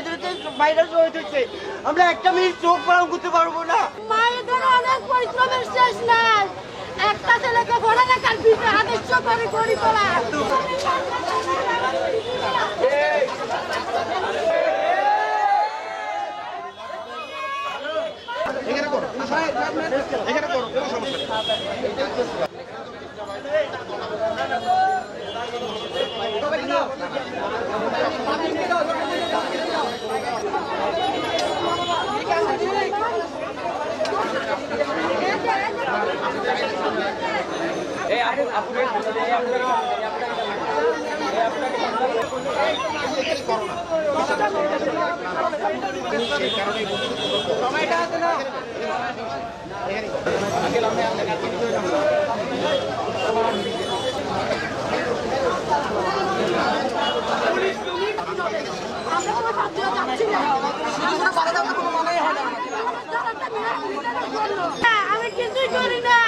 ভাইদের ভাইরা শহীদ হচ্ছে আমরা একটা মিনিট চোখ পালন করতে পারব না। মায়েদের অনেক পরিশ্রমের শেষ নাই। একটা ছেলেকে পড়ালেখার বিষয়ে আদর্শ করে গড়ি তোলা। আমরা কোনো হ্যাঁ, আমি কিছুই করি না।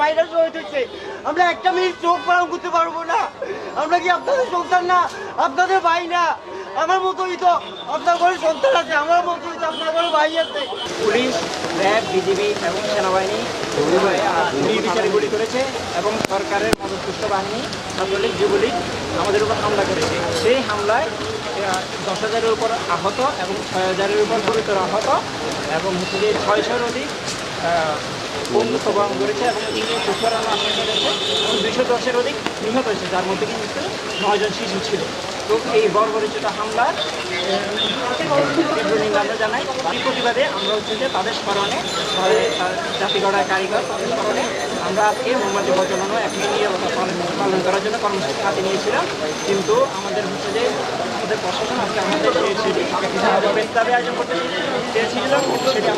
ভাইদের ভাইরা শহীদ হচ্ছে আমরা একটা মিনিট চোখ পালন করতে পারব না। আমরা কি আপনাদের সন্তান না? আপনাদের ভাই না? আমার মতোই তো আপনার ঘরে সন্তান আছে, আমার মতোই তো আপনার ঘরে ভাই আছে। পুলিশ, র্যাব, বিজিবি এবং সেনাবাহিনী নির্বিচারে গুলি করেছে এবং সরকারের মদতপুষ্ট বাহিনী, ছাত্রলীগ, যুবলীগ আমাদের উপর হামলা করেছে। সেই হামলায় দশ হাজারের উপর আহত এবং ছয় হাজারের উপর গুরুতর আহত এবং হচ্ছে যে ছয়শোর অধিক মৃত্যুবরণ করেছে এবং তিনজন আশ্বাস করেছে এবং দুশো দশের অধিক নিহত হয়েছে, যার মধ্যে কিন্তু নয়জন শিশু ছিল। তো এই বর্বরিচিত হামলার তীব্র নিন্দা জানাই এই প্রতিবাদে আমরা হচ্ছে যে তাদের স্মরণে জাতিগড়ায় কারিগর তাদের আমরা আজকে মোমবাতি প্রচলন এক পালন করার জন্য কর্মসূচি হাতে নিয়েছিলাম। কিন্তু আমাদের হচ্ছে যে আমাদের প্রশাসন আজকে আমাদের সেটি আয়োজন করতে চেয়েছিলাম